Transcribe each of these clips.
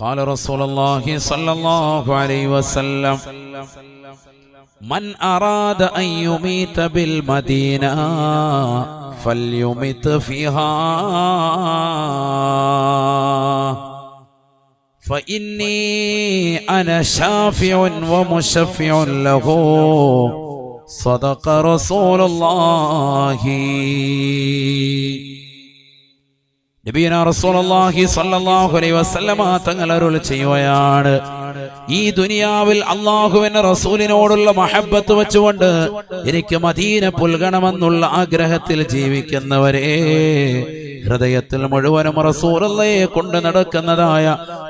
قال رسول الله صلى الله عليه وسلم من أراد أن يميت بالمدينة فليمت فيها. فإني أنا شافع ومشفع له. صدق رسول الله. നബീന റസൂലുള്ളാഹി സ്വല്ലല്ലാഹു അലൈഹി വസല്ലമ തങ്ങൾ അരുൾ ചെയ്യുകയാണ്. ഈ ദുനിയാവിൽ അള്ളാഹുവിന്റെ റസൂലിനോടുള്ള മഹബത്ത് വെച്ചുകൊണ്ട് എനിക്ക് മദീന പുൽകണമെന്നുള്ള ആഗ്രഹത്തിൽ ജീവിക്കുന്നവരെ ഹൃദയത്തിൽ മുഴുവനും റസൂലയെ കൊണ്ട് നടക്കുന്നതായ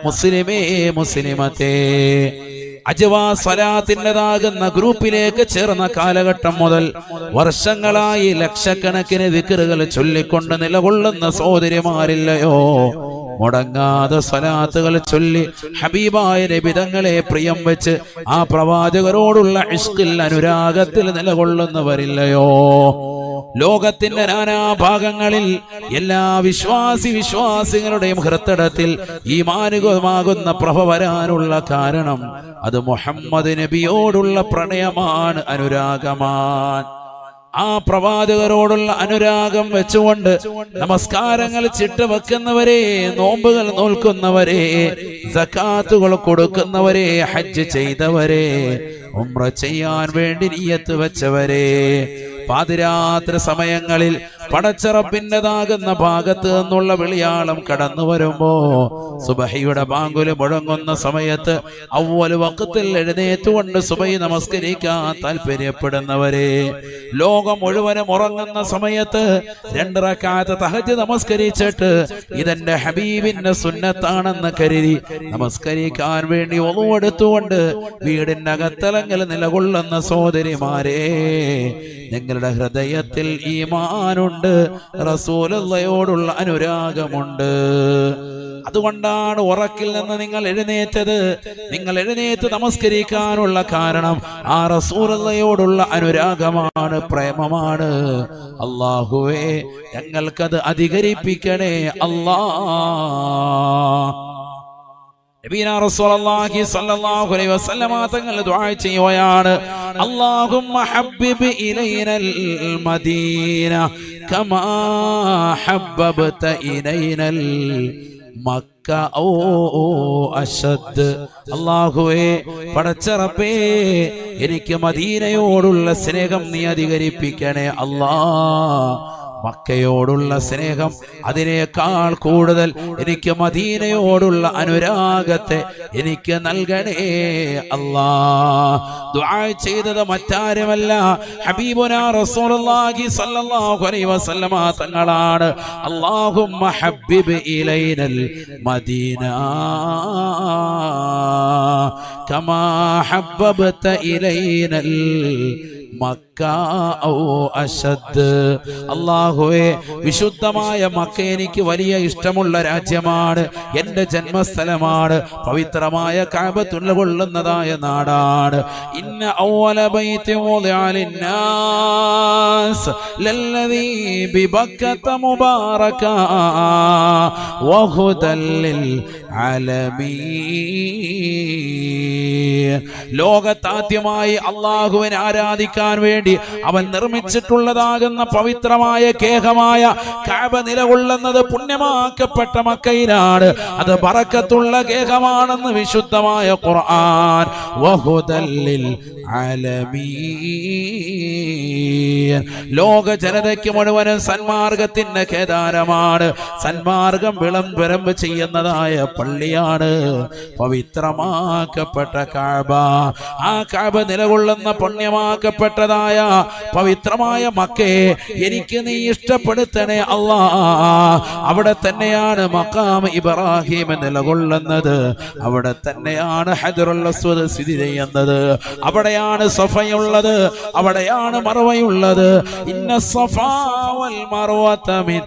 മുസ്ലിമേ മുസ്ലിമത്തെ. അജവാ സ്വലാത്തിന്റെതാകുന്ന ഗ്രൂപ്പിലേക്ക് ചേർന്ന കാലഘട്ടം മുതൽ വർഷങ്ങളായി ലക്ഷക്കണക്കിന് വിക്കറുകൾ ചൊല്ലിക്കൊണ്ട് നിലകൊള്ളുന്ന സഹോദരിമാരില്ലയോ? മുടങ്ങാതെ സ്വലാത്തുകൾ ചൊല്ലി ഹബീബായ നബിതങ്ങളെ പ്രിയം വെച്ച് ആ പ്രവാചകരോടുള്ള ഇഷ്കിൽ അനുരാഗത്തിൽ നിലകൊള്ളുന്നവരില്ലയോ? ലോകത്തിന്റെ നാനാഭാഗങ്ങളിൽ എല്ലാ വിശ്വാസി വിശ്വാസികളുടെയും ഹൃത്തടത്തിൽ ഈ മാനുകമാകുന്ന പ്രഭ വരാനുള്ള കാരണം അത് മുഹമ്മദ് നബിയോടുള്ള പ്രണയമാണ് അനുരാഗമാൻ ആ പ്രവാചകരോടുള്ള അനുരാഗം വെച്ചുകൊണ്ട് നമസ്കാരങ്ങൾ ചിട്ട വെക്കുന്നവരെ നോമ്പുകൾ നോൽക്കുന്നവരെ സക്കാത്തുകൾ കൊടുക്കുന്നവരെ ഹജ്ജ് ചെയ്തവരെ ഉമ്ര ചെയ്യാൻ വേണ്ടി നീയത്ത് വെച്ചവരെ. പാതിരാത്രി സമയങ്ങളിൽ പടച്ചറപ്പിന്റെതാകുന്ന ഭാഗത്ത് നിന്നുള്ള വിളിയാളം കടന്നു വരുമ്പോ സുബഹയുടെ ബാങ്കുൽ മുഴങ്ങുന്ന സമയത്ത് അവൽ വക്കത്തിൽ എഴുന്നേറ്റുകൊണ്ട് സുബൈ നമസ്കരിക്കാൻ താല്പര്യപ്പെടുന്നവരെ ലോകം മുഴുവനും ഉറങ്ങുന്ന സമയത്ത് രണ്ടിറക്കാത്ത തഹജ് നമസ്കരിച്ചിട്ട് ഇതെന്റെ ഹബീബിന്റെ സുന്നത്താണെന്ന് കരുതി നമസ്കരിക്കാൻ വേണ്ടി ഒന്നുമെടുത്തുകൊണ്ട് വീടിന്റെ അകത്തലങ്ങൾ നിലകൊള്ളുന്ന സഹോദരിമാരെ നിങ്ങളുടെ ഹൃദയത്തിൽ ഈമാനുണ്ട്. റസൂലയോടുള്ള അനുരാഗമുണ്ട്. അതുകൊണ്ടാണ് ഉറക്കിൽ നിന്ന് നിങ്ങൾ എഴുന്നേറ്റത്. നിങ്ങൾ എഴുന്നേറ്റ് നമസ്കരിക്കാനുള്ള കാരണം ആ റസൂലയോടുള്ള അനുരാഗമാണ് പ്രേമമാണ്. അള്ളാഹുവേ ഞങ്ങൾക്കത് അധികരിപ്പിക്കണേ അല്ലാ. ചെയ്യുകയാണ്. അല്ലാഹുമ്മ ഹബ്ബിബ് حببت إلينا മക്ക ഓ അശദ് അള്ളാഹുവേ പടച്ചറപ്പേ എനിക്ക് മദീനയോടുള്ള സ്നേഹം നീ അധികരിപ്പിക്കണേ അല്ലാ മക്കയോടുള്ള സ്നേഹം അതിനേക്കാൾ കൂടുതൽ എനിക്ക് മദീനയോടുള്ള അനുരാഗത്തെ എനിക്ക് നൽകണേ അല്ലാ. ദുആ ചെയ്തത് മറ്റാരുമല്ല. ഹബീബുന റസൂലുള്ളാഹി സ്വല്ലല്ലാഹു അലൈഹി വസല്ലമ തങ്ങളാണ്. അല്ലാഹുമ്മ ഹബ്ബിബ് ഇലൈനൽ മദീന. കമാ ഹബ്ബബ്ത ഇലൈനൽ അള്ളാഹുവേ വിശുദ്ധമായ മക്ക എനിക്ക് വലിയ ഇഷ്ടമുള്ള രാജ്യമാണ്. എന്റെ ജന്മസ്ഥലമാണ്. പവിത്രമായ കൊള്ളുന്നതായ നാടാണ്. ഇന്ന ഔവല ബൈത്തി ലോകത്താദ്യമായി അള്ളാഹുവിനെ ആരാധിക്കാൻ വേണ്ടി അവൻ നിർമ്മിച്ചിട്ടുള്ളതാകുന്ന പവിത്രമായ കേഹമായ കാബ നിലകൊള്ളുന്നത് പുണ്യമാക്കപ്പെട്ട മക്കയിലാണ്. അത് പറക്കത്തുള്ള കേഹമാണെന്ന് വിശുദ്ധമായ ഖുർആൻ. വഹുദല്ലിൽ ആലമീൻ. ലോക ജനതയ്ക്ക് മുഴുവനും സന്മാർഗത്തിന്റെ കേദാരമാണ് സന്മാർഗം വിളംബരം ചെയ്യുന്നതായ പള്ളിയാണ്. പവിത്രമാക്കപ്പെട്ട കാബ. ആ കാബ നിലകൊള്ളുന്ന പുണ്യമാക്കപ്പെട്ടതായ പവിത്രമായ മക്കേ എനിക്ക് നീ ഇഷ്ടപ്പെടുത്തണേ അല്ലാ. അവിടെ തന്നെയാണ് മക്കാം ഇബ്രാഹിം നിലകൊള്ളുന്നത്. അവിടെ തന്നെയാണ് ഹജറുൽ സ്ഥിതി ചെയ്യുന്നത്. അവിടെയാണ് സഫയുള്ളത്. അവിടെയാണ് മറവയുള്ളത്. പറയുന്നത് ഇന്ന സഫാ വൽ മർവത മിൻ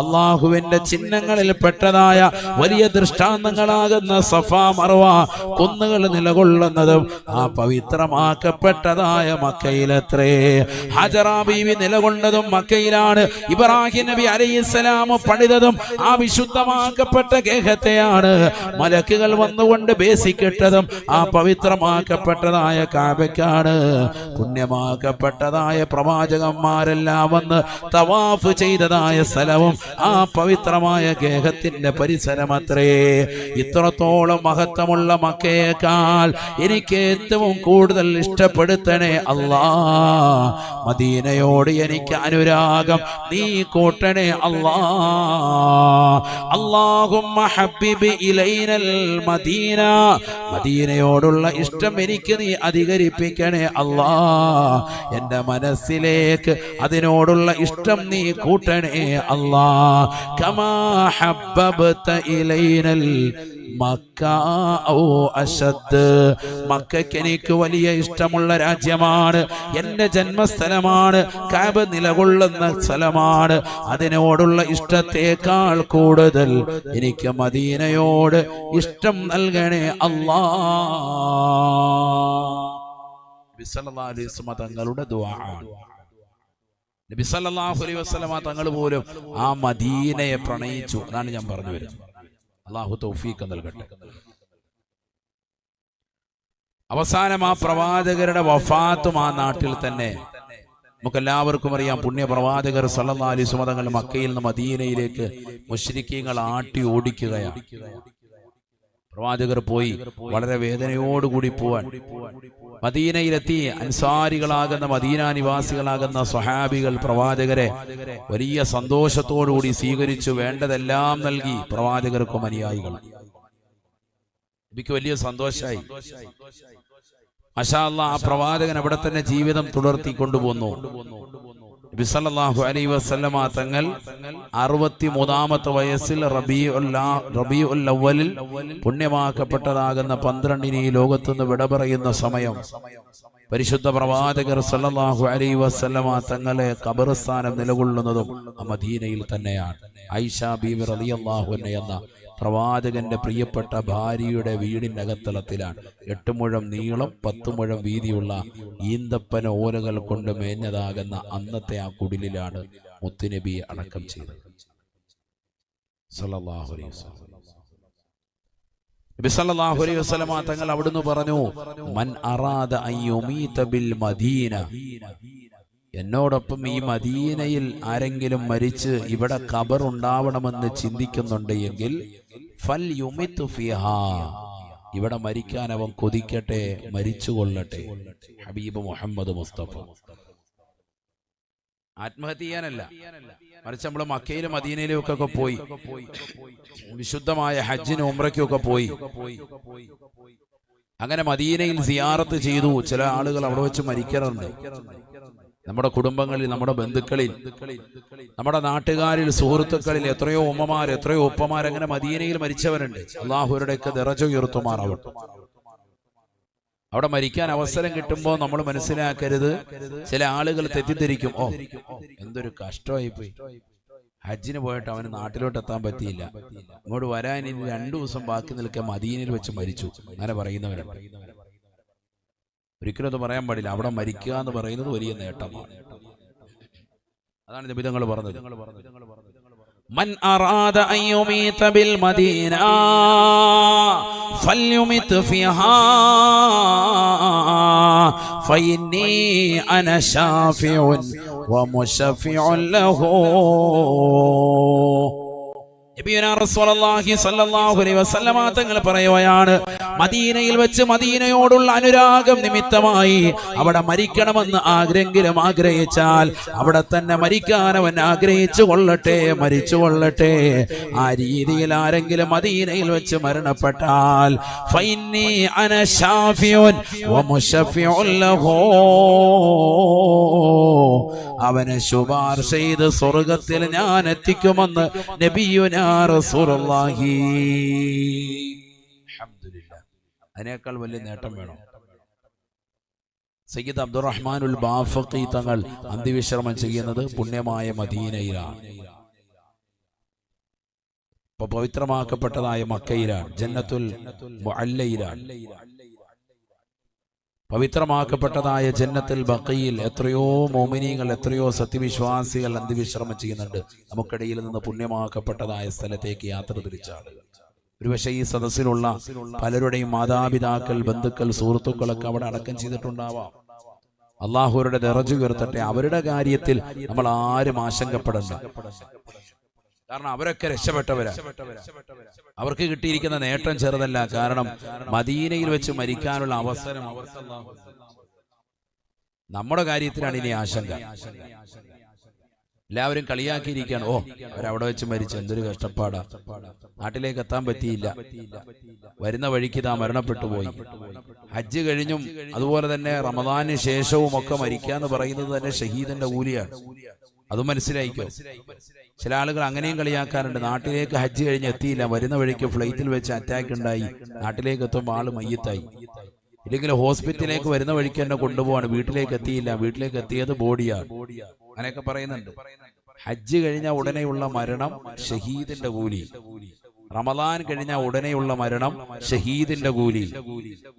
അള്ളാഹുവിന്റെ ചിഹ്നങ്ങളിൽ പെട്ടതായ വലിയ ദൃഷ്ടാന്തങ്ങളാകുന്ന സഫ മർവ കുന്നുകൾ നിലകൊള്ളുന്നതും ആ പവിത്രമാക്കപ്പെട്ടതായ മക്കയിലത്രേ. ഹജറാബീവി നിലകൊണ്ടതും മക്കയിലാണ്. ഇബ്രാഹിം നബി അലൈഹിസ്സലാം പണിതതും ആ വിശുദ്ധമാക്കപ്പെട്ട ഗേഹത്തെയാണ്. മലക്കുകൾ വന്നുകൊണ്ട് ബേസിക്കിട്ടതും ആ പവിത്രമാക്കപ്പെട്ടതായ കാബയ്ക്കാണ്. പുണ്യമാക്കപ്പെട്ടതായ പ്രവാചകന്മാരെല്ലാം വന്ന് തവാഫ് ചെയ്തതായ സ്ഥലവും ആ പവിത്രമായ ഗേഹത്തിന്റെ പരിസരമത്രേ. ഇത്രത്തോളം മഹത്വമുള്ള മക്കയേക്കാൾ എനിക്ക് ഏറ്റവും കൂടുതൽ ഇഷ്ടപ്പെടുത്തണേ അല്ലാ മദീനയോട് എനിക്ക് അനുരാഗം നീ കൂട്ടണേ അല്ലാ ഇലൈനൽ മദീന. മദീനയോടുള്ള ഇഷ്ടം എനിക്ക് നീ അധികരിപ്പിക്കണേ അല്ലാ. എന്റെ മനസ്സിലേക്ക് അതിനോടുള്ള ഇഷ്ടം നീ കൂട്ടണേ അല്ലാ. കമാ ഹബ്ബബ്ത ഇലൈനൽ അശദ്. മക്കയ്ക്ക് എനിക്ക് വലിയ ഇഷ്ടമുള്ള രാജ്യമാണ്. എന്റെ ജന്മസ്ഥലമാണ്. കാബ് നിലകൊള്ളുന്ന സ്ഥലമാണ്. അതിനോടുള്ള ഇഷ്ടത്തേക്കാൾ കൂടുതൽ എനിക്ക് മദീനയോട് ഇഷ്ടം നൽകണേ അല്ലാ. തങ്ങളുടെ നബി അലൈഹി തങ്ങൾ പോലും ആ മദീനയെ പ്രണയിച്ചു അതാണ് ഞാൻ പറഞ്ഞു വരുന്നത്. അള്ളാഹു തൗഫീഖ് നൽകട്ടെ. അവസാനം ആ പ്രവാചകരുടെ വഫാത്തും ആ നാട്ടിൽ തന്നെ നമുക്ക് എല്ലാവർക്കും അറിയാം പുണ്യ പ്രവാചകർ സല്ലാ വസല്ലമ മക്കയിൽ നിന്ന് മദീനയിലേക്ക് മുശ്രിക്കീങ്ങൾ ആട്ടി ഓടിക്കുകയാണ്. പ്രവാചകർ പോയി വളരെ വേദനയോടുകൂടി പോവാൻ. മദീനയിലെത്തി അൻസാരികളാകുന്ന മദീന നിവാസികളാകുന്ന സ്വഹാബികൾ പ്രവാചകരെ വലിയ സന്തോഷത്തോടുകൂടി സ്വീകരിച്ചു വേണ്ടതെല്ലാം നൽകി പ്രവാചകർക്കും അനുയായികൾ. എനിക്ക് വലിയ സന്തോഷമായി മഷാല്ല ആ പ്രവാചകൻ അവിടെ തന്നെ ജീവിതം തുടർത്തി കൊണ്ടുപോന്നു. നബി സല്ലല്ലാഹു അലൈഹി വസല്ലമ തങ്ങൾ അറുപത്തി മൂന്നാമത്തെ വയസ്സിൽ അവ്വലിൽ പുണ്യമാക്കപ്പെട്ടതാകുന്ന പന്ത്രണ്ടിന് ഈ ലോകത്തുനിന്ന് വിട പറയുന്ന സമയം. പരിശുദ്ധ പ്രവാചകർ സല്ലാഹു അലൈഹി വസല്ലമ തങ്ങളെ കബറസ്ഥാനം നിലകൊള്ളുന്നതും മദീനയിൽ തന്നെയാണ്. ഐഷ ബീവി റളിയല്ലാഹു അൻഹ എന്ന പ്രവാചകന്റെ പ്രിയപ്പെട്ട ഭാര്യയുടെ വീടിനകത്തളത്തിലാണ് എട്ട് മുഴം നീളം പത്ത് മുഴം വീതിയുള്ള ഈന്തപ്പന ഓലകൾ കൊണ്ട് മേഞ്ഞതാകുന്ന അന്നത്തെ ആ കുടിലിലാണ് മുത്തുനബിയെ അടക്കം ചെയ്തത്. സല്ലല്ലാഹു അലൈഹി വസല്ലം. അലൈഹി തങ്ങൾ അവിടുന്ന് പറഞ്ഞു മൻ അറാദ ബിൽ മദീന. എന്നോടൊപ്പം ഈ മദീനയിൽ ആരെങ്കിലും മരിച്ച് ഇവിടെ ഖബർ ഉണ്ടാവണമെന്ന് ചിന്തിക്കുന്നുണ്ട് എങ്കിൽ ഫൽ യുമിത്തു ഫിഹാ. ഇവിടെ മരിക്കാൻ അവൻ കൊതിക്കട്ടെ മരിച്ചു കൊള്ളട്ടെ ഹബീബ് മുഹമ്മദ് മുസ്തഫ. ആത്മഹത്യ ചെയ്യാനല്ല മറിച്ച് നമ്മൾ മക്കയിലും മദീനയിലും ഒക്കെ ഒക്കെ പോയി. വിശുദ്ധമായ ഹജ്ജിനും ഉംറയ്ക്കും ഒക്കെ പോയി. അങ്ങനെ മദീനയിൽ സിയാറത്ത് ചെയ്തു. ചില ആളുകൾ അവിടെ വെച്ച് മരിക്കാറുണ്ട്. നമ്മുടെ കുടുംബങ്ങളിൽ നമ്മുടെ ബന്ധുക്കളിൽ നമ്മുടെ നാട്ടുകാരിൽ സുഹൃത്തുക്കളിൽ എത്രയോ ഉമ്മമാർ എത്രയോ ഉപ്പമാർ അങ്ങനെ മദീനയിൽ മരിച്ചവരുണ്ട്. അള്ളാഹുരുടെയൊക്കെ നിറച്ചു ഉയർത്തുമാറാവട്ടെ. അവിടെ മരിക്കാൻ അവസരം കിട്ടുമ്പോൾ നമ്മൾ മനസ്സിലാക്കരുത്. ചില ആളുകൾ തെറ്റിദ്ധരിക്കും. ഓ എന്തൊരു കഷ്ടമായി പോയി ഹജ്ജിന് പോയിട്ട് അവന് നാട്ടിലോട്ട് എത്താൻ പറ്റിയില്ല. ഇങ്ങോട്ട് വരാൻ ഇനി രണ്ടു ദിവസം ബാക്കി നിൽക്കാൻ മദീനയിൽ വെച്ച് മരിച്ചു. അങ്ങനെ പറയുന്നവരുണ്ട്. ഒരിക്കലും അത് പറയാൻ പാടില്ല അവിടെ മരിക്കുക എന്ന് പറയുന്നത് വലിയ നേട്ടമാണ് അതാണ് നിബിധങ്ങൾ പറഞ്ഞത് من أراد أن يميت بالمدينة فليمت فيها فإني أنا شافع ومشفع له പറയുകയാണ് മദീനയിൽ വെച്ച് മദീനയോടുള്ള അനുരാഗം നിമിത്തമായി അവിടെ മരിക്കണമെന്ന് ആഗ്രഹെങ്കിലും ആഗ്രഹിച്ചാൽ അവിടെ തന്നെ മരിക്കാൻ അവൻ ആഗ്രഹിച്ചു കൊള്ളട്ടെ മരിച്ചു കൊള്ളട്ടെ. ആ രീതിയിൽ ആരെങ്കിലും മദീനയിൽ വെച്ച് മരണപ്പെട്ടാൽ അവനെ ശുപാർശ ചെയ്ത് സ്വർഗത്തിൽ ഞാൻ എത്തിക്കുമെന്ന് നബിയുനാ അതിനേക്കാൾ വലിയ നേട്ടം വേണം. സയ്യിദ് അബ്ദുറഹ്മാനുൽ ബാഫഖി തങ്ങൾ അന്തിവിശ്രമം ചെയ്യുന്നത് പുണ്യമായ മദീനയിലാണ്. ഇപ്പൊ പവിത്രമാക്കപ്പെട്ടതായ മക്കയിലാണ് ജന്നത്തുൽ മുഅല്ലയിലാണ്. പവിത്രമാക്കപ്പെട്ടതായ ജന്നത്തിൽ ബക്കയിൽ എത്രയോ മോമിനിയങ്ങൾ എത്രയോ സത്യവിശ്വാസികൾ അന്തിവിശ്രമം ചെയ്യുന്നുണ്ട്. നമുക്കിടയിൽ നിന്ന് പുണ്യമാക്കപ്പെട്ടതായ സ്ഥലത്തേക്ക് യാത്ര തിരിച്ചാണ് ഒരുപക്ഷെ ഈ സദസ്സിലുള്ള പലരുടെയും മാതാപിതാക്കൾ ബന്ധുക്കൾ സുഹൃത്തുക്കളൊക്കെ അവിടെ അടക്കം ചെയ്തിട്ടുണ്ടാവാം. അള്ളാഹുരുടെ നിറച്ചു ഉയർത്തട്ടെ. അവരുടെ കാര്യത്തിൽ നമ്മൾ ആരും ആശങ്കപ്പെടണ്ട. കാരണം അവരൊക്കെ രക്ഷപ്പെട്ടവരാ. അവർക്ക് കിട്ടിയിരിക്കുന്ന നേട്ടം ചെറുതല്ല. കാരണം മദീനയിൽ വെച്ച് മരിക്കാനുള്ള അവസരം അവർക്ക് നമ്മുടെ കാര്യത്തിലാണ് ഇനി ആശങ്ക. എല്ലാവരും കളിയാക്കിയിരിക്കുകയാണ്. ഓ അവരവിടെ വെച്ച് മരിച്ചു എന്തൊരു കഷ്ടപ്പാടാ. നാട്ടിലേക്ക് എത്താൻ പറ്റിയില്ല. വരുന്ന വഴിക്ക് ഇതാ മരണപ്പെട്ടു പോയി. ഹജ്ജ് കഴിഞ്ഞും അതുപോലെ തന്നെ റമദാന് ശേഷവും ഒക്കെ മരിക്കാന്ന് പറയുന്നത് തന്നെ ഷഹീദിന്റെ കൂലിയാണ്. അതും മനസ്സിലായിക്കോ? ചില ആളുകൾ അങ്ങനെയും കളിയാക്കാറുണ്ട്. നാട്ടിലേക്ക് ഹജ്ജ് കഴിഞ്ഞ് എത്തിയില്ല. വരുന്ന വഴിക്ക് ഫ്ലൈറ്റിൽ വെച്ച് അറ്റാക്ക് ഉണ്ടായി. നാട്ടിലേക്ക് എത്തുമ്പോൾ ആൾ മയ്യത്തായി. ഇല്ലെങ്കിൽ ഹോസ്പിറ്റലിലേക്ക് വരുന്ന വഴിക്ക് തന്നെ കൊണ്ടുപോവാണ്. വീട്ടിലേക്ക് എത്തിയില്ല. വീട്ടിലേക്ക് എത്തിയത് ബോഡിയാണ് അങ്ങനെയൊക്കെ പറയുന്നുണ്ട്. ഹജ്ജ് കഴിഞ്ഞ ഉടനെയുള്ള മരണം ഷഹീദിന്റെ കൂലി. റമദാൻ കഴിഞ്ഞ ഉടനെയുള്ള മരണം ഷഹീദിന്റെ കൂലി.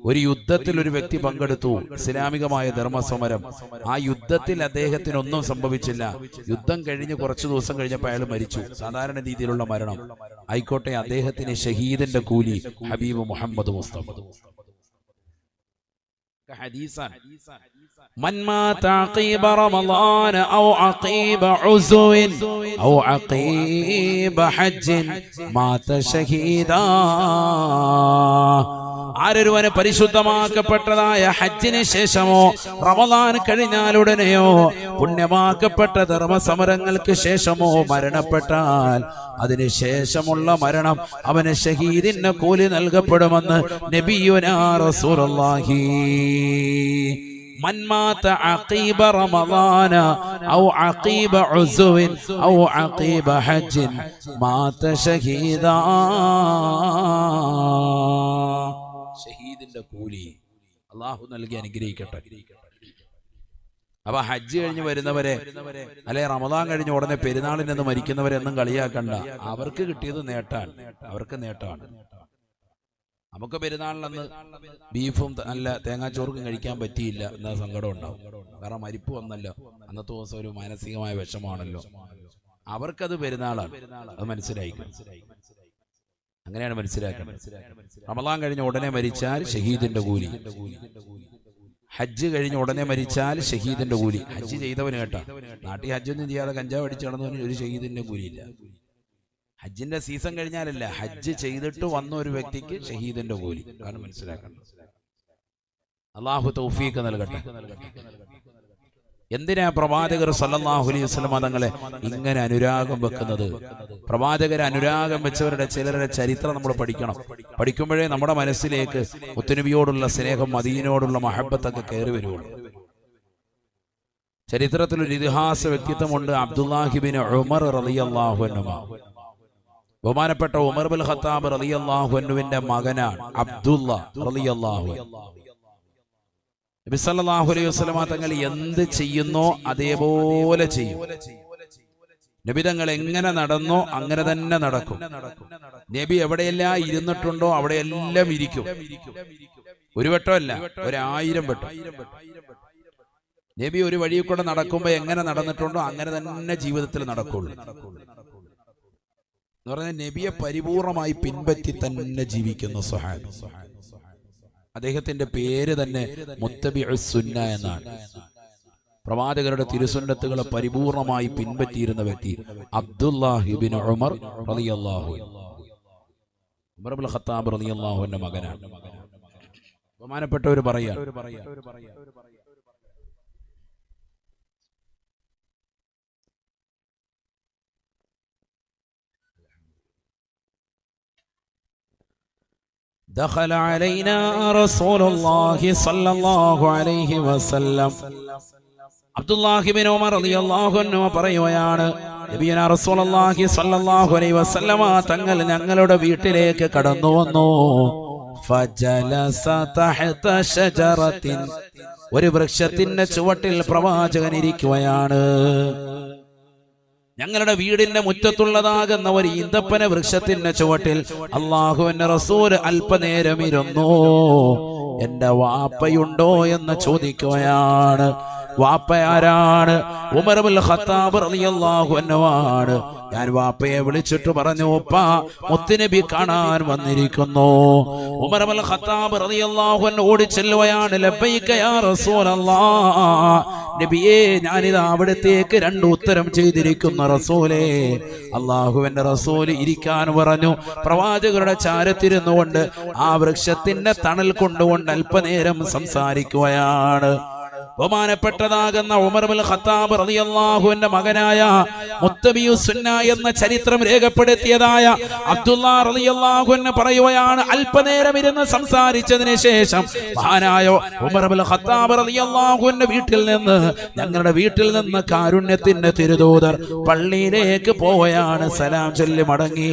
ഒരു യുദ്ധത്തിൽ ഒരു വ്യക്തി പങ്കെടുത്തു. ഇസ്ലാമികമായ ധർമ്മസമരം. ആ യുദ്ധത്തിൽ അദ്ദേഹത്തിന് ഒന്നും സംഭവിച്ചില്ല. യുദ്ധം കഴിഞ്ഞ് കുറച്ചു ദിവസം കഴിഞ്ഞപ്പോൾ അയാൾ മരിച്ചു. സാധാരണ രീതിയിലുള്ള മരണം. ആയിക്കോട്ടെ അദ്ദേഹത്തിന് ഷഹീദിന്റെ കൂലി. ഹബീബ് മുഹമ്മദ് മുസ്തഫ. حديثا. من مات عقيب رمضان أو عقيب عزو أو عقيب حج مات شهيدا. ആരൊരുവന് പരിശുദ്ധമാക്കപ്പെട്ടതായ ഹജ്ജിന് ശേഷമോ റമദാൻ കഴിഞ്ഞാലുടനെയോ പുണ്യമാക്കപ്പെട്ട ധർമ്മസമരങ്ങൾക്ക് ശേഷമോ മരണപ്പെട്ടാൽ അതിന് ശേഷമുള്ള മരണം അവന് ഷഹീദിന് കൂലി നൽകപ്പെടുമെന്ന് നബിയുനാ റസൂലുള്ളാഹി من مات عقيب رمضان أو عقيب عزو أو عقيب حج مات شهيدا ഷഹീദിന്റെ കൂലി. അള്ളാഹു നൽകി അനുഗ്രഹിക്കട്ടെ. അപ്പൊ ഹജ്ജ് കഴിഞ്ഞ് വരുന്നവരെ അല്ലെ റമദാൻ കഴിഞ്ഞ് ഉടനെ പെരുന്നാളിൽ നിന്ന് മരിക്കുന്നവരെ ഒന്നും കളിയാക്കണ്ട. അവർക്ക് കിട്ടിയത് നേട്ടാണ്. അവർക്ക് നേട്ടമാണ് നമുക്ക് പെരുന്നാളിനന്ന് ബീഫും നല്ല തേങ്ങാച്ചോറും കഴിക്കാൻ പറ്റിയില്ല എന്ന സങ്കടം ഉണ്ടാവും. കാരണം മരിപ്പ് വന്നല്ലോ. അന്നത്തെ ദിവസം ഒരു മാനസികമായ വിഷമാണല്ലോ അവർക്കത് പെരുന്നാളാണ്. അത് മനസ്സിലായിക്കും? അങ്ങനെയാണ് മനസ്സിലാക്കുന്നത് റമദാൻ കഴിഞ്ഞ ഉടനെ മരിച്ചാൽ ഷഹീദിന്റെ കൂലി. ഹജ്ജ് കഴിഞ്ഞ ഉടനെ മരിച്ചാൽ ഷഹീദിന്റെ കൂലി. ഹജ്ജ് ചെയ്തവന് കേട്ടോ. നാട്ടിൽ ഹജ്ജൊന്നും ചെയ്യാതെ കഞ്ചാവ് അടിച്ചു നടന്നവന് ഒരു ഷഹീദിന്റെ കൂലിയില്ല. ഹജ്ജിന്റെ സീസൺ കഴിഞ്ഞാലല്ല ഹജ്ജ് ചെയ്തിട്ട് വന്ന ഒരു വ്യക്തിക്ക് ഷഹീദിന്റെ കൂലി. കാരണം മനസ്സിലാക്കണം അള്ളാഹു തൗഫീഖ് നൽകട്ടെ. എന്തിനാ പ്രവാചകർ സല്ലല്ലാഹു അലൈഹി വസല്ലം തങ്ങളെ ഇങ്ങനെ അനുരാഗം വെക്കുന്നത്? പ്രവാചകർ അനുരാഗം വെച്ചവരുടെ ചിലരുടെ ചരിത്രം നമ്മൾ പഠിക്കണം. പഠിക്കുമ്പോഴേ നമ്മുടെ മനസ്സിലേക്ക് ഒത്തുനബിയോടുള്ള സ്നേഹം മദീനോടുള്ള മഹബത്തൊക്കെ കയറി വരുള്ളൂ. ചരിത്രത്തിൽ ഒരു ഇതിഹാസ വ്യക്തിത്വമുണ്ട് അബ്ദുല്ലാഹിബിൻ ഉമർ റളിയല്ലാഹു അൻഹു ബഹുമാനപ്പെട്ട ഉമർ ബുൽ ഖത്താബ് റളിയല്ലാഹു അൻഹുവിന്റെ മകനാണ് അബ്ദുല്ലാഹു നബി സല്ലല്ലാഹു അലൈഹി തങ്ങൾ എന്ത് ചെയ്യുന്നോ അതേപോലെ ചെയ്യും. നബി തങ്ങൾ എങ്ങനെ നടന്നോ അങ്ങനെ തന്നെ നടക്കും. നബി എവിടെയെല്ലാം ഇരുന്നിട്ടുണ്ടോ അവിടെയെല്ലാം ഇരിക്കും. ഒരു വട്ടമല്ല ഒരായിരം വട്ടം. നബി ഒരു വഴിയിൽ കൂടെ നടക്കുമ്പോ എങ്ങനെ നടന്നിട്ടുണ്ടോ അങ്ങനെ തന്നെ ജീവിതത്തിൽ നടക്കുള്ളൂ. എന്ന് പറഞ്ഞാൽ നബിയെ പരിപൂർണമായി പിൻപറ്റി തന്നെ ജീവിക്കുന്ന സുഹാബി അദ്ദേഹത്തിന്റെ പേര് തന്നെ മുത്തബി സുന്ന എന്നാണ്. പ്രവാചകരുടെ തിരുസുന്നത്തുകളെ പരിപൂർണമായി പിൻപറ്റിയിരുന്ന വ്യക്തി അബ്ദുല്ലാഹിബിൻ ഉമർ റളിയല്ലാഹു ഉമർ ഖത്താബ് റളിയല്ലാഹുവിന്റെ മകനാണ്. ബഹുമാനപ്പെട്ടവർ പറയാ دخل علينا رسول الله صلى الله عليه وسلم അബ്ദുല്ലാഹിബിൻ ഉമർ റളിയല്ലാഹു അൻഹു പറയുകയാണ് നബിയന റസൂലുള്ളാഹി സ്വല്ലല്ലാഹു അലൈഹി വസല്ലമ തങ്ങൾ ഞങ്ങളുടെ വീട്ടിലേക്ക് കടന്നു വന്നു ഫജലസ തഹത ഷജറത്തിൻ ഒരു വൃക്ഷത്തിന്റെ ചുവട്ടിൽ പ്രവാചകൻ ഇരിക്കുകയാണ് ഞങ്ങളുടെ വീടിന്റെ മുറ്റത്തുള്ളതാകുന്ന ഒരു ഈന്തപ്പന വൃക്ഷത്തിന്റെ ചുവട്ടിൽ അള്ളാഹുവിന്റെ റസൂൽ അല്പനേരം ഇരുന്നു എന്റെ വാപ്പയുണ്ടോ എന്ന് ചോദിക്കുകയാണ്. വാപ്പ ആരാണ് ഖത്താബ് റളിയല്ലാഹു ഞാൻ വാപ്പയെ വിളിച്ചിട്ട് പറഞ്ഞു ഉപ്പ മുത്തുനബി കാണാൻ വന്നിരിക്കുന്നു. ഉമർബുൽ ഖത്താബ് റളിയല്ലാഹു അൻഹു ഓടി ചെല്ലുകയാണ് ലബ്ബൈക യാ റസൂലല്ലാഹ് നബിയേ ഞാനിതാ അവിടത്തേക്ക് രണ്ട് ഉത്തരം ചെയ്തിരിക്കുന്ന റസൂലേ. അള്ളാഹുവിന്റെ റസൂൽ ഇരിക്കാൻ പറഞ്ഞു. പ്രവാചകരുടെ ചാരത്തിരുന്നുകൊണ്ട് ആ വൃക്ഷത്തിന്റെ തണൽ കൊണ്ടുകൊണ്ട് അല്പനേരം സംസാരിക്കുകയാണ്. ബഹുമാനപ്പെട്ടതാകുന്ന ഉമർബുൽ ഖത്താബ് റളിയല്ലാഹുവിന്റെ മകനായ മുത്തബിയു സുന്ന എന്ന ചരിത്രം രേഖപ്പെടുത്തിയതായ അബ്ദുല്ല റളിയല്ലാഹു അൻഹു പറയുകയാണ്. അല്പനേരം ഇരുന്ന് സംസാരിച്ചതിന് ശേഷം മഹാനായ ഉമർബുൽ ഖത്താബ് റളിയല്ലാഹു അൻഹു വീട്ടിൽ നിന്ന് ഞങ്ങളുടെ വീട്ടിൽ നിന്ന് കാരുണ്യത്തിന്റെ തിരുദൂതർ പള്ളിയിലേക്ക് പോവുകയാണ്. സലാം ചൊല്ലി മടങ്ങി.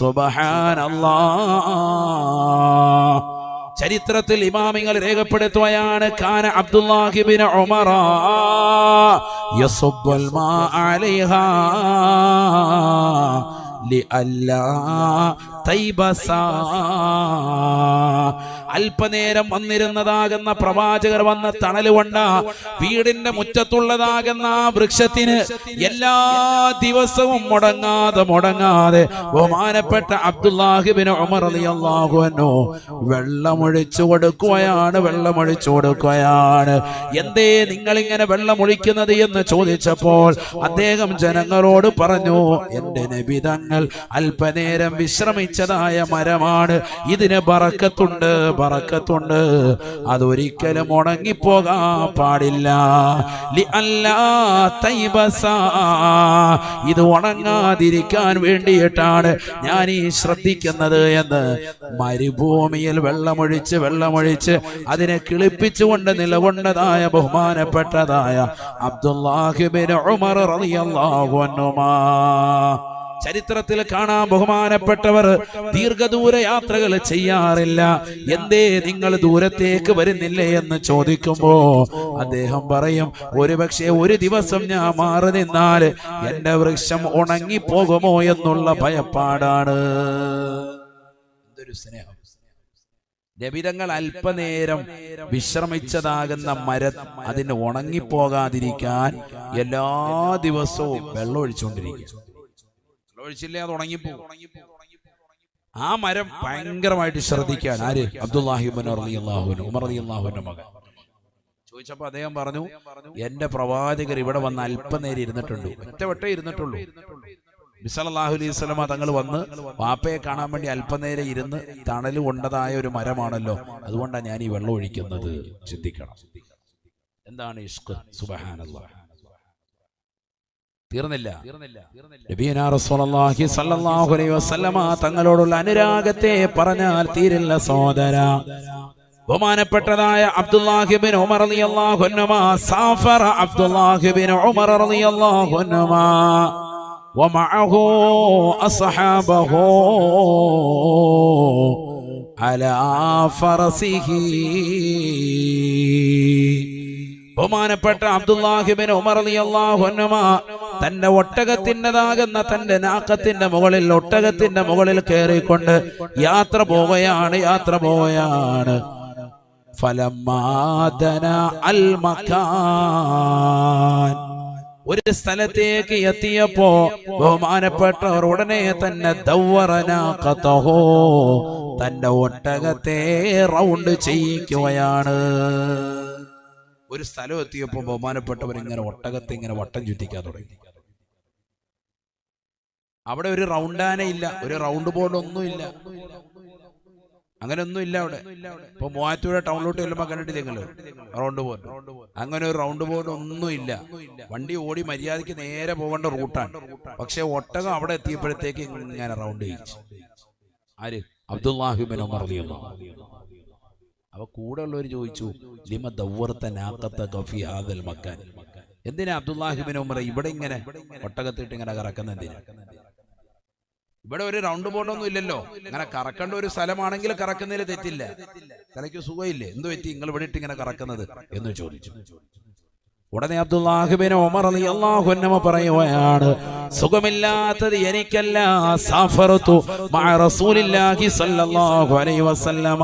സുബ്ഹാനല്ലാഹ്. ചരിത്രത്തിൽ ഇമാമിങ്ങൾ രേഖപ്പെടുത്തുകയാണ് കാന അബ്ദുല്ലാഹിബിൻ ഉമറ യസുബ്ബുൽ മാ അലൈഹാ ലിഅല്ലാ തൈബസാ അല്പനേരം വന്നിരുന്നതാകുന്ന പ്രവാചകർ വന്ന തണലുകൊണ്ട വീടിന്റെ മുറ്റത്തുള്ളതാകുന്ന ആ വൃക്ഷത്തിന് എല്ലാ ദിവസവും മുടങ്ങാതെ മുടങ്ങാതെ ബഹുമാനപ്പെട്ട അബ്ദുല്ലാഹിബിന് ഉമർ റളിയല്ലാഹു അൻഹു വെള്ളമൊഴിച്ചു കൊടുക്കുകയാണ് വെള്ളമൊഴിച്ചു കൊടുക്കുകയാണ്. എന്തേ നിങ്ങൾ ഇങ്ങനെ വെള്ളമൊഴിക്കുന്നത് എന്ന് ചോദിച്ചപ്പോൾ അദ്ദേഹം ജനങ്ങളോട് പറഞ്ഞു എന്റെ നബിതങ്ങൾ അല്പനേരം വിശ്രമിച്ചതായ മരമാണ് ഇതിന് ബറക്കത്തുണ്ട് ബറക്കത്തുണ്ട് അതൊരിക്കലും ഉണങ്ങിപ്പോകാൻ പാടില്ല. ഇത് ഉണങ്ങാതിരിക്കാൻ വേണ്ടിയിട്ടാണ് ഞാൻ ഈ ശ്രദ്ധിക്കുന്നത് എന്ന് മരുഭൂമിയിൽ വെള്ളമൊഴിച്ച് വെള്ളമൊഴിച്ച് അതിനെ കിളിപ്പിച്ചുകൊണ്ട് നിലകൊണ്ടതായ ബഹുമാനപ്പെട്ടതായ അബ്ദുല്ലാഹിബിൻ ഉമർ റളിയല്ലാഹു അൻഹുമാ. ചരിത്രത്തിൽ കാണാൻ ബഹുമാനപ്പെട്ടവർ ദീർഘദൂര യാത്രകൾ ചെയ്യാറില്ല. എന്തേ നിങ്ങൾ ദൂരത്തേക്ക് വരുന്നില്ലേ എന്ന് ചോദിക്കുമ്പോ അദ്ദേഹം പറയും ഒരുപക്ഷെ ഒരു ദിവസം ഞാൻ മാറി നിന്നാൽ എന്റെ വൃക്ഷം ഉണങ്ങിപ്പോകുമോ എന്നുള്ള ഭയപ്പാടാണ്. എന്തൊരു സ്നേഹം. രബിതങ്ങൾ അല്പനേരം വിശ്രമിച്ചതാകുന്ന മരം അതിന് ഉണങ്ങിപ്പോകാതിരിക്കാൻ എല്ലാ ദിവസവും വെള്ളം ഒഴിച്ചുകൊണ്ടിരിക്കുക വെള്ളം ഒഴിച്ചില്ലേ? അത് ഉണങ്ങിപ്പോകും ആ മരം ഭയങ്കരമായിട്ട് ശ്രദ്ധിക്കാൻ ആര്? അബ്ദുല്ലാഹിബൻ ഉമർ മകൻ. ചോദിച്ചപ്പോ അദ്ദേഹം പറഞ്ഞു എന്റെ പ്രവാചകർ ഇവിടെ വന്ന് അല്പനേരം ഇരുന്നിട്ടുണ്ട്. ഒറ്റവട്ടേ ഇരുന്നിട്ടുള്ളൂ. ബിസലാഹു അലൈഹി സ്വലമ തങ്ങൾ വന്ന് വാപ്പയെ കാണാൻ വേണ്ടി അല്പനേരം ഇരുന്ന് തണൽ കൊണ്ടതായ ഒരു മരമാണല്ലോ. അതുകൊണ്ടാണ് ഞാൻ ഈ വെള്ളം ഒഴിക്കുന്നത്. ചിന്തിക്കണം. എന്താണ് ഇഷ്ക്? സുബഹാനല്ലാ തീർന്നില്ല നബിയനാ റസൂലുള്ളാഹി സ്വല്ലല്ലാഹു അലൈഹി വസല്ലമ തങ്ങളോടുള്ള അനുരാഗത്തെ പറഞ്ഞാൽ തീരില്ല സഹോദര ബഹുമാനപ്പെട്ടതായ അബ്ദുല്ലാഹിബിൻ ഉമർ റളിയല്ലാഹു അൻഹുമാ സാഫറ അബ്ദുല്ലാഹിബിൻ ഉമർ റളിയല്ലാഹു അൻഹുമാ ومعه أصحابه على فرسه ബഹുമാനപ്പെട്ട അബ്ദുല്ലാഹിബിൻ ഉമർ അൻഹുമാ തന്റെ ഒട്ടകത്തിന്റെതാകുന്ന തന്റെ നാക്കത്തിന്റെ മുകളിൽ ഒട്ടകത്തിന്റെ മുകളിൽ കയറിക്കൊണ്ട് യാത്ര പോവുകയാണ് യാത്ര പോവുകയാണ്. ഫലമാദന അൽ മക്കാൻ ഒരു സ്ഥലത്തേക്ക് എത്തിയപ്പോ ബഹുമാനപ്പെട്ടവർ ഉടനെ തന്നെ ദൗവറനാക്കത്തഹോ തന്റെ ഒട്ടകത്തെ റൗണ്ട് ചെയ്യിക്കുകയാണ്. ഒരു സ്ഥലം എത്തിയപ്പോ ബഹുമാനപ്പെട്ടവർ ഇങ്ങനെ ഒട്ടകത്തെ ഇങ്ങനെ വട്ടം ചുറ്റിക്കാൻ തുടങ്ങി. അവിടെ ഒരു റൗണ്ടാന ഇല്ല ഒരു റൗണ്ട് ബോർഡ് ഒന്നുമില്ല അങ്ങനെ ഒന്നും ഇല്ല അവിടെ. ഇപ്പൊ മൂവാറ്റുപുഴ ടൗണിലോട്ട് ചെല്ലുമ്പോ കണ്ടിട്ട് നിങ്ങൾ? റൗണ്ട് ബോർഡ് അങ്ങനെ ഒരു റൗണ്ട് ബോർഡ് ഒന്നും ഇല്ല. വണ്ടി ഓടി മര്യാദയ്ക്ക് നേരെ പോകേണ്ട റൂട്ടാണ് പക്ഷെ ഒട്ടകം അവിടെ എത്തിയപ്പോഴത്തേക്ക് ഇങ്ങനെ റൗണ്ട് ചെയ്യിച്ചു. ആര്? അബ്ദുല്ലാഹിബിൻ ഉമർ. അവ കൂടെ ഉള്ളവർ ചോദിച്ചു ലിമ ഹാദൽ എന്തിനാ അബ്ദുല്ലാഹിബിൻ ഉമർ ഇവിടെ ഇങ്ങനെ ഒട്ടകത്തിട്ട് ഇങ്ങനെ കറക്കുന്ന എന്തിനാ? ഇവിടെ ഒരു റൗണ്ട് ബോർഡൊന്നും ഇല്ലല്ലോ. അങ്ങനെ കറക്കേണ്ട ഒരു സ്ഥലമാണെങ്കിൽ കറക്കുന്നതിൽ തെറ്റില്ല. തലയ്ക്ക് സുഖമില്ലേ? എന്ത് പറ്റി? നിങ്ങൾ ഇവിടെ ഇട്ട് ഇങ്ങനെ കറക്കുന്നത്? എന്ന് ചോദിച്ചു. ഉടനെ അബ്ദുല്ലാഹിബിൻ ഉമർ റളിയല്ലാഹു അൻഹു പറയുകയാണ് സുഖമില്ലാത്തത് എനിക്കല്ല മഅ റസൂലില്ലാഹി സല്ലല്ലാഹു അലൈഹി വസല്ലമ.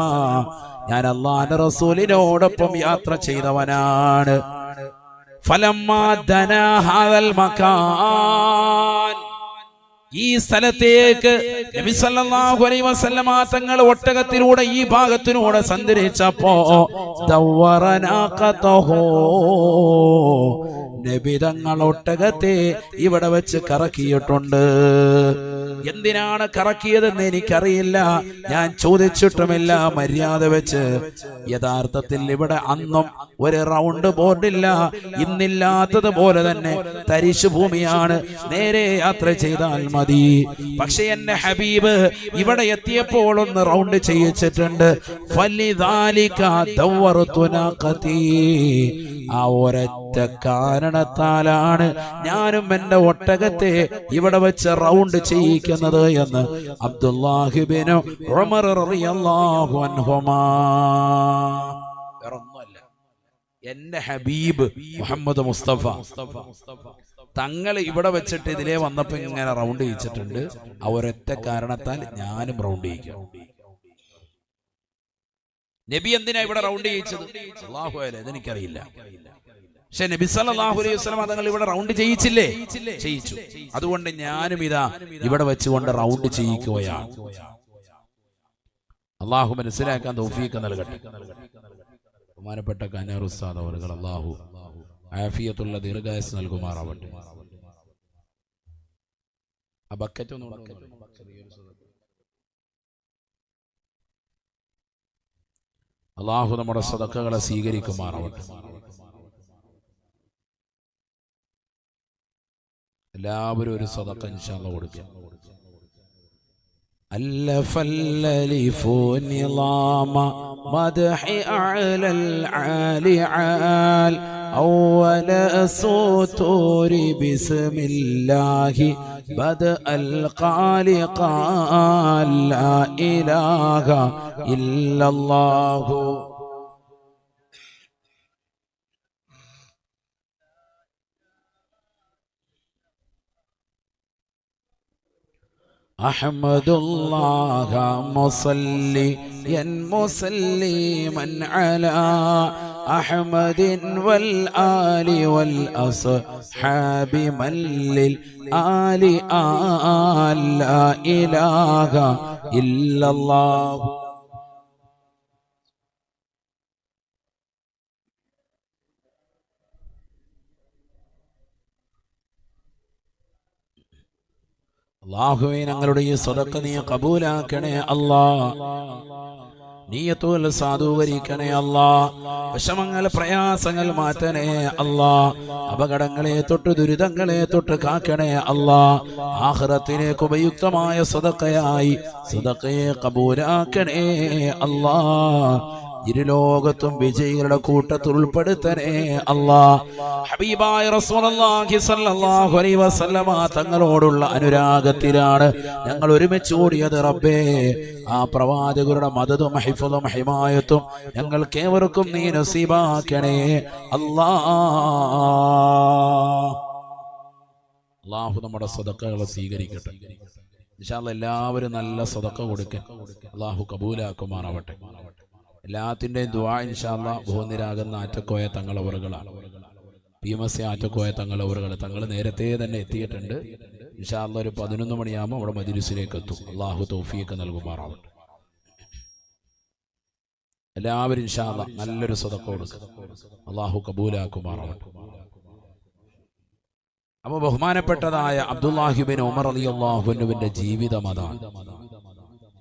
ഞാൻ അല്ലാഹുവിന്റെ റസൂലിനോടൊപ്പം യാത്ര ചെയ്തവനാണ്. ഫലം ദനാ ഈ സ്ഥലത്തേക്ക് തങ്ങൾ ഒട്ടകത്തിലൂടെ ഈ ഭാഗത്തിലൂടെ സഞ്ചരിച്ചപ്പോ ദവ്വറനാഖതഹു നബി ഒട്ടകത്തെ ഇവിടെ വെച്ച് കറക്കിയിട്ടുണ്ട്. എന്തിനാണ് കറക്കിയതെന്ന് എനിക്കറിയില്ല. ഞാൻ ചോദിച്ചിട്ടുമില്ല മര്യാദ വെച്ച്. യഥാർത്ഥത്തിൽ ഇവിടെ അന്നും ഒരു റൗണ്ട് ബോർഡില്ല. ഇന്നില്ലാത്തത് പോലെ തന്നെ തരിശു ഭൂമിയാണ് നേരെ യാത്ര ചെയ്താൽ മതി. പക്ഷെ എന്റെ ഹബീബ് ഇവിടെ എത്തിയപ്പോൾ ഒന്ന് റൗണ്ട് ചെയ്യിച്ചിട്ടുണ്ട്. ആ ഒരൊറ്റ കാരണത്താലാണ് ഞാനും എന്റെ ഒട്ടകത്തെ ഇവിടെ വെച്ച് റൗണ്ട് ചെയ്യിക്കുന്നത് എന്ന് അബ്ദുല്ലാഹിബിനു എന്റെ ഹബീബ് മുഹമ്മദ് മുസ്തഫ തങ്ങൾ ഇവിടെ വെച്ചിട്ട് ഇതിലേ വന്നപ്പോ ഇങ്ങനെ റൗണ്ട് ചെയ്യിച്ചിട്ടുണ്ട്. ആ ഒരൊറ്റ കാരണത്താൽ ഞാനും റൗണ്ട് ചെയ്യിക്കും. നബി എന്തിനാ ഇവിടെ റൗണ്ട് ചെയ്യിച്ചത്? അള്ളാഹു അല്ലേ ഇതെനിക്കറിയില്ല പക്ഷെ നബി സല്ലല്ലാഹു അലൈഹി വസല്ലം തങ്ങൾ ഇവിടെ റൗണ്ട് ചെയ്യിച്ചില്ലേ? ചെയ്യിച്ചു. അതുകൊണ്ട് ഞാനും ഇതാ ഇവിടെ വെച്ചുകൊണ്ട് റൗണ്ട് ചെയ്യിക്കുകയാണ്. അള്ളാഹു മനസ്സിലാക്കാൻ തൗഫീഖ് നൽകട്ടെ. ബഹുമാനപ്പെട്ട കനാർ ഉസ്താദ് അവർകൾ അള്ളാഹു ആഫിയത്തുള്ള ദീർഘായസ് നൽകുമാറാവട്ടെ. ആ ബക്കറ്റ് ഒന്ന്. അള്ളാഹു നമ്മുടെ സദക്കകളെ സ്വീകരിക്കുമാറാവട്ടെ. എല്ലാവരും ഒരു സദക്ക ഇൻഷാല്ല കൊടുക്കുക ألف الألف نظام مدح أعلى العالي عال أول سطور بسم الله بدأ القال قال لا إله إلا الله أحمد الله مصليا مسلما على أحمد والآل والأصحاب من للآل آل لا إله إلا الله. അള്ളാഹുവെ ഞങ്ങളുടെ ഈ സ്വതക്ക നീ കബൂലാക്കണേ അല്ലാ. നീയത്തോൽ സാധൂകരിക്കണേ അല്ലാ. വിഷമങ്ങൾ പ്രയാസങ്ങൾ മാറ്റണേ അല്ലാ. അപകടങ്ങളെ തൊട്ട് ദുരിതങ്ങളെ തൊട്ട് കാക്കണേ അല്ലാ. ആഹ്റത്തിലേക്ക് ഉപയുക്തമായ സ്വതക്കയായി സ്വതക്കയെ കബൂലാക്കണേ അല്ലാ. ഇരുലോകത്തും വിജയികളുടെ കൂട്ടത്തിൽ ഉൾപ്പെടുത്തനേ അല്ലാ ഹബീബായ റസൂലുള്ളാഹി അലൈഹി വസല്ലമ തങ്ങളോടുള്ള അനുരാഗത്തിലാണ് ഞങ്ങൾ ഒരുമിച്ച് കൂടിയത് റബ്ബേ. ആ പ്രവാചകരുടെ മദതും ഹിഫ്ളും ഹിമായത്തും ഞങ്ങൾ കേവർക്കും നീ നസീബാക്കണേ. അല്ലാ അള്ളാഹു നമ്മുടെ സ്വതക്കകളെ സ്വീകരിക്കട്ടെ. ഇൻഷാല്ല എല്ലാവരും നല്ല സ്വതക്ക കൊടുക്കുക അള്ളാഹു കബൂലാക്കുമാറാവട്ടെ. എല്ലാത്തിന്റെയും ദ്വാ ഇൻഷാല്ല ബഹുനിരാകുന്ന Attakoya തങ്ങളവറുകളാണ്. P M S C Attakoya തങ്ങളവറുകൾ Thangal നേരത്തെ തന്നെ എത്തിയിട്ടുണ്ട്. ഇൻഷാല്ല ഒരു പതിനൊന്ന് മണിയാകുമ്പോൾ അവിടെ മജിലിസിലേക്ക് എത്തും അള്ളാഹു തോഫിയൊക്കെ നൽകുമാറാവട്ടെ. എല്ലാവരും ഇൻഷാല്ല നല്ലൊരു സ്വതക്ക കൊടുക്കുക അള്ളാഹു കബൂലാക്കുമാറാവട്ടെ. അപ്പൊ ബഹുമാനപ്പെട്ടതായ അബ്ദുല്ലാഹിബിൻ ഉമർ അലി അള്ളാഹുനുവിന്റെ ജീവിതം അതാണ്.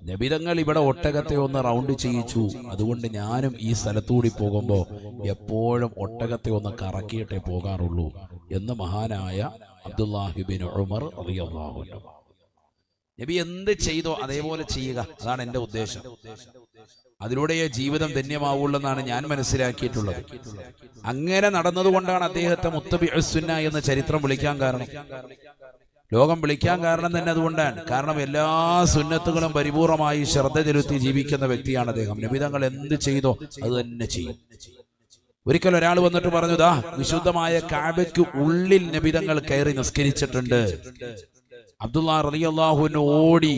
നബിതങ്ങൾ ഇവിടെ ഒട്ടകത്തെ ഒന്ന് റൗണ്ട് ചെയ്യിച്ചു. അതുകൊണ്ട് ഞാനും ഈ സ്ഥലത്തൂടി പോകുമ്പോൾ എപ്പോഴും ഒട്ടകത്തെ ഒന്ന് കറക്കിയിട്ടേ പോകാറുള്ളൂ എന്ന് മഹാനായ അബ്ദുല്ലാഹിബിൻ ഉമർ അറിയാഹു നബി എന്ത് ചെയ്തോ അതേപോലെ ചെയ്യുക. അതാണ് എന്റെ ഉദ്ദേശം. അതിലൂടെ ജീവിതം ധന്യമാവുള്ളൂ എന്നാണ് ഞാൻ മനസ്സിലാക്കിയിട്ടുള്ളത്. അങ്ങനെ നടന്നതുകൊണ്ടാണ് അദ്ദേഹത്തെ മുത്തബി അസുന്ന എന്ന് ചരിത്രം വിളിക്കാൻ കാരണം. ലോകം വിളിക്കാൻ കാരണം തന്നെ അതുകൊണ്ടാണ്. കാരണം എല്ലാ സുന്നത്തുകളും പരിപൂർണമായി ശ്രദ്ധ ചെലുത്തി ജീവിക്കുന്ന വ്യക്തിയാണ് അദ്ദേഹം. നബിതങ്ങൾ എന്ത് ചെയ്തോ അത് തന്നെ ചെയ്യും. ഒരിക്കൽ ഒരാൾ വന്നിട്ട് പറഞ്ഞു ദാ വിശുദ്ധമായ കാബയ്ക്ക് ഉള്ളിൽ നബിതങ്ങൾ കയറി നിസ്കരിച്ചിട്ടുണ്ട്. അബ്ദുള്ള റലിയല്ലാഹുവിന് ഓടി.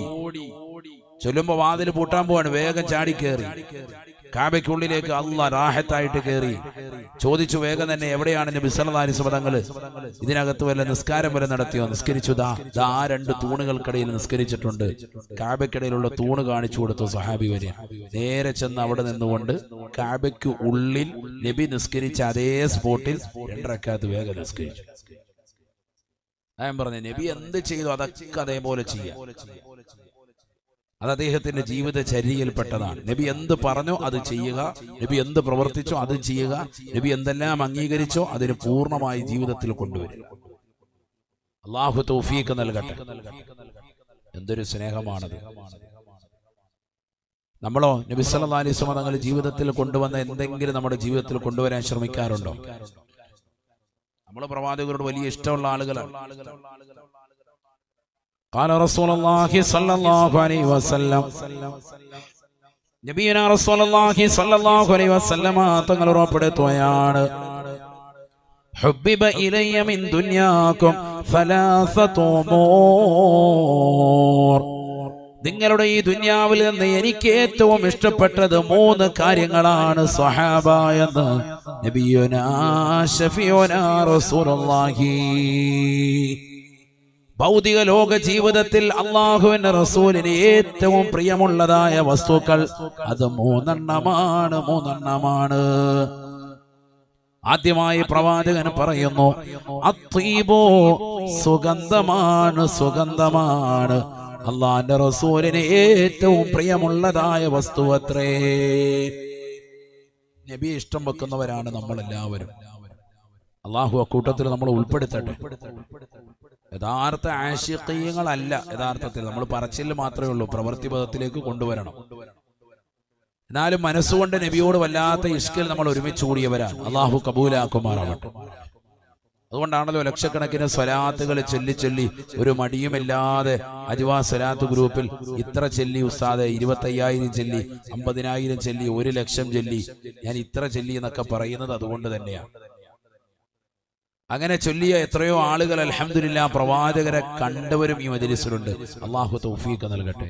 ചൊല്ലുമ്പോ വാതിൽ പൂട്ടാൻ പോവാണ്. വേഗം ചാടി കയറി. കാബയ്ക്കുള്ളിലേക്ക് അല്ല റാഹത്തായിട്ട് കയറി ചോദിച്ചു വേഗം തന്നെ എവിടെയാണ് നബി സല്ലല്ലാഹി വസല്ലം ഇതിനകത്ത് വല്ല നിസ്കാരം വരെ നടത്തിയോ? നിസ്കരിച്ചു ദാ ദാ രണ്ട് തൂണുകൾക്കിടയിൽ നിസ്കരിച്ചിട്ടുണ്ട്. കാബയ്ക്കിടയിലുള്ള തൂണ് കാണിച്ചു കൊടുത്തു സഹാബി വരെ. നേരെ ചെന്ന് അവിടെ നിന്നുകൊണ്ട് കാബയ്ക്ക് ഉള്ളിൽ നബി നിസ്കരിച്ച അതേ സ്പോട്ടിൽ രണ്ടരക്കാത്ത് വേഗം നിസ്കരിച്ചു. ഞാൻ പറഞ്ഞു നബി എന്ത് ചെയ്തു? അതൊക്കെ അതേപോലെ ചെയ്യാം. അത് അദ്ദേഹത്തിന്റെ ജീവിതചര്യയിൽപ്പെട്ടതാണ്. നബി എന്ത് പറഞ്ഞോ അത് ചെയ്യുക. നബി എന്ത് പ്രവർത്തിച്ചോ അത് ചെയ്യുക. നബി എന്തെല്ലാം അംഗീകരിച്ചോ അതിന് പൂർണമായി ജീവിതത്തിൽ കൊണ്ടുവരിക. അള്ളാഹു തൗഫീഖ് നൽകട്ടെ. എന്തൊരു സ്നേഹമാണത്. നമ്മളോ നബി വസല്ലം തങ്ങൾ ജീവിതത്തിൽ കൊണ്ടുവന്ന എന്തെങ്കിലും നമ്മുടെ ജീവിതത്തിൽ കൊണ്ടുവരാൻ ശ്രമിക്കാറുണ്ടോ? നമ്മൾ പ്രവാചകരോട് വലിയ ഇഷ്ടമുള്ള ആളുകളാണ്. قال رسول الله صلى الله عليه وسلم നബിയന റസൂലുള്ളാഹി സ്വല്ലല്ലാഹു അലൈഹി വസല്ലമ തങ്ങൾ ഉറപ്പെടുത്തുകയാണ് ഹുബ്ബിബ ഇലയ്യ മിൻ ദുനിയാകും ഫലാസതു ഉമൂർ നിങ്ങളുടെ ഈ ദുനിയാവിൽ നിന്ന് എനിക്ക് ഏറ്റവും ഇഷ്ടപ്പെട്ടത് മൂന്ന് കാര്യങ്ങളാണ് സ്വഹാബ എന്ന് നബിയുനാ ഷഫിയുനാ റസൂലുള്ളാഹി ഭൗതിക ലോക ജീവിതത്തിൽ അള്ളാഹുവിന്റെ റസൂലിന് ഏറ്റവും പ്രിയമുള്ളതായ വസ്തുക്കൾ അത് മൂന്നെണ്ണമാണ് മൂന്നെണ്ണമാണ്. ആദ്യമായി പ്രവാചകൻ പറയുന്നു അത്തീബോ സുഗന്ധമാണ് സുഗന്ധമാണ്. അള്ളാന്റെ റസൂലിന് ഏറ്റവും പ്രിയമുള്ളതായ വസ്തു അത്രേ. നബി ഇഷ്ടം വെക്കുന്നവരാണ് നമ്മളെല്ലാവരും. അള്ളാഹു അക്കൂട്ടത്തിൽ നമ്മൾ ഉൾപ്പെടുത്തട്ടെ. യഥാർത്ഥ ആശിക്കീയങ്ങളല്ല യഥാർത്ഥത്തിൽ നമ്മൾ പറച്ചിൽ മാത്രമേ ഉള്ളൂ. പ്രവൃത്തി പദത്തിലേക്ക് കൊണ്ടുവരണം. എന്നാലും മനസ്സുകൊണ്ട് നബിയോട് വല്ലാത്ത ഇഷ്കിൽ നമ്മൾ ഒരുമിച്ച് കൂടിയവരാണ്. അള്ളാഹു കബൂലാക്കുമാറാവട്ടെ. അതുകൊണ്ടാണല്ലോ ലക്ഷക്കണക്കിന് സ്വലാത്തുകൾ ചൊല്ലി ചൊല്ലി ഒരു മടിയുമില്ലാതെ അജുവാ സ്വലാത്ത് ഗ്രൂപ്പിൽ ഇത്ര ചെല്ലി ഇരുപത്തി ഇരുപത്തയ്യായിരം ചെല്ലി അമ്പതിനായിരം ചെല്ലി ഒരു ലക്ഷം ചെല്ലി ഞാൻ ഇത്ര ചെല്ലി എന്നൊക്കെ പറയുന്നത് അതുകൊണ്ട് തന്നെയാണ്. അങ്ങനെ ചൊല്ലിയ എത്രയോ ആളുകൾ അലഹമില്ല പ്രവാചകരെ കണ്ടവരും ഈ മജലിസിലുണ്ട്. അള്ളാഹു തൗഫീഖ് നൽകട്ടെ.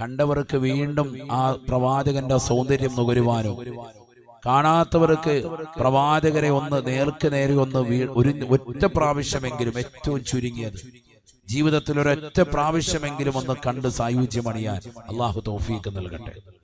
കണ്ടവർക്ക് വീണ്ടും ആ പ്രവാചകന്റെ സൗന്ദര്യം നുകരുവാനോ? കാണാത്തവർക്ക് പ്രവാചകരെ ഒന്ന് നേർക്ക് നേരെ ഒന്ന് ഒരു ഒറ്റ പ്രാവശ്യമെങ്കിലും ഏറ്റവും ചുരുങ്ങിയത്. ജീവിതത്തിൽ ഒരൊറ്റ പ്രാവശ്യമെങ്കിലും ഒന്ന് കണ്ട് സായുജ്യമണിയാൻ അള്ളാഹു തൗഫീഖ് നൽകട്ടെ.